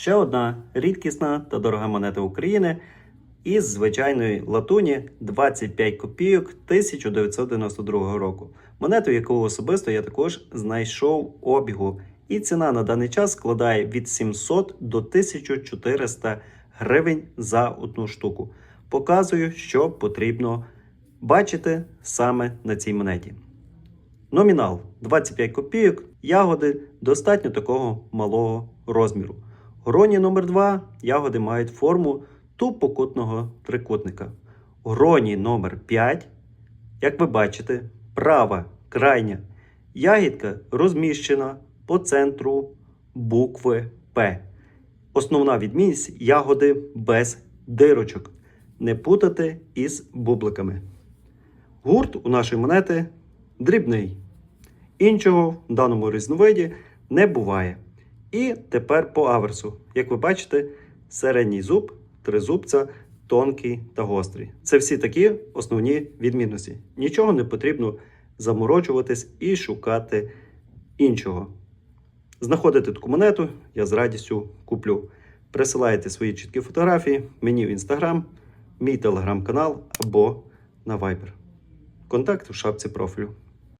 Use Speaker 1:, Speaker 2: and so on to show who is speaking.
Speaker 1: Ще одна рідкісна та дорога монета України із звичайної латуні 25 копійок 1992 року. Монету, яку особисто я також знайшов обігу. І ціна на даний час складає від 700 до 1400 гривень за одну штуку. Показую, що потрібно бачити саме на цій монеті. Номінал 25 копійок, ягоди достатньо такого малого розміру. Гроні номер 2 ягоди мають форму тупокутного трикутника. Гроні номер 5, як ви бачите, права крайня ягідка розміщена по центру букви П. Основна відмінність ягоди без дирочок. Не путати із бубликами. Гурт у нашої монети дрібний. Іншого в даному різновиді не буває. І тепер по аверсу. Як ви бачите, середній зуб, тризубця, тонкий та гострий. Це всі такі основні відмінності. Нічого не потрібно заморочуватись і шукати іншого. Знаходите таку монету, я з радістю куплю. Присилаєте свої чіткі фотографії мені в інстаграм, мій телеграм-канал або на Viber. Контакт в шапці профілю.